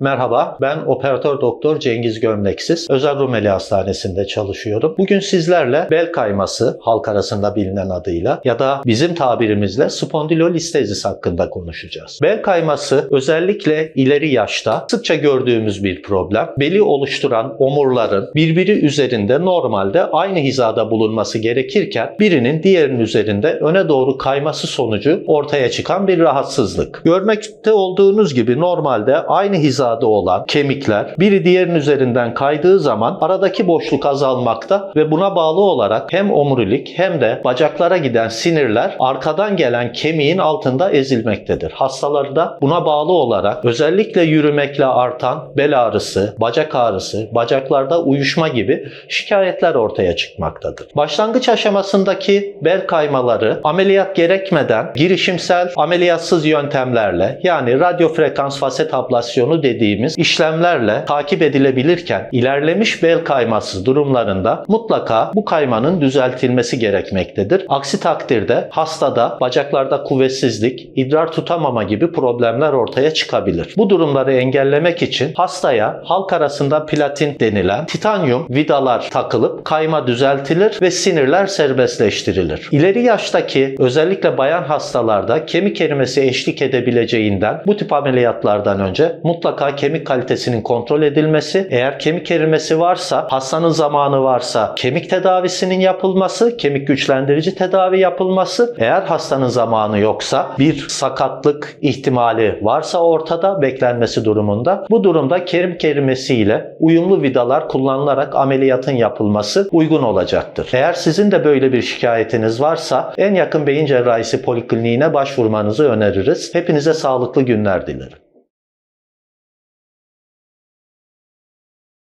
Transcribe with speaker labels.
Speaker 1: Merhaba, ben operatör doktor Cengiz Gömleksiz. Özel Rumeli Hastanesi'nde çalışıyorum. Bugün sizlerle bel kayması, halk arasında bilinen adıyla ya da bizim tabirimizle spondilolistezis hakkında konuşacağız. Bel kayması özellikle ileri yaşta sıkça gördüğümüz bir problem. Beli oluşturan omurların birbiri üzerinde normalde aynı hizada bulunması gerekirken birinin diğerinin üzerinde öne doğru kayması sonucu ortaya çıkan bir rahatsızlık. Görmekte olduğunuz gibi normalde aynı hizada olan kemikler biri diğerinin üzerinden kaydığı zaman aradaki boşluk azalmakta ve buna bağlı olarak hem omurilik hem de bacaklara giden sinirler arkadan gelen kemiğin altında ezilmektedir. Hastalarda buna bağlı olarak özellikle yürümekle artan bel ağrısı, bacak ağrısı, bacaklarda uyuşma gibi şikayetler ortaya çıkmaktadır. Başlangıç aşamasındaki bel kaymaları ameliyat gerekmeden girişimsel ameliyatsız yöntemlerle yani radyo frekans faset ablasyonu dediğimiz işlemlerle takip edilebilirken ilerlemiş bel kayması durumlarında mutlaka bu kaymanın düzeltilmesi gerekmektedir. Aksi takdirde hastada bacaklarda kuvvetsizlik, idrar tutamama gibi problemler ortaya çıkabilir. Bu durumları engellemek için hastaya halk arasında platin denilen titanyum vidalar takılıp kayma düzeltilir ve sinirler serbestleştirilir. İleri yaştaki özellikle bayan hastalarda kemik erimesi eşlik edebileceğinden bu tip ameliyatlardan önce mutlaka kemik kalitesinin kontrol edilmesi, eğer kemik erimesi varsa, hastanın zamanı varsa kemik tedavisinin yapılması, kemik güçlendirici tedavi yapılması, eğer hastanın zamanı yoksa bir sakatlık ihtimali varsa ortada beklenmesi durumunda bu durumda kemik erimesiyle uyumlu vidalar kullanılarak ameliyatın yapılması uygun olacaktır. Eğer sizin de böyle bir şikayetiniz varsa en yakın beyin cerrahisi polikliniğine başvurmanızı öneririz. Hepinize sağlıklı günler dilerim.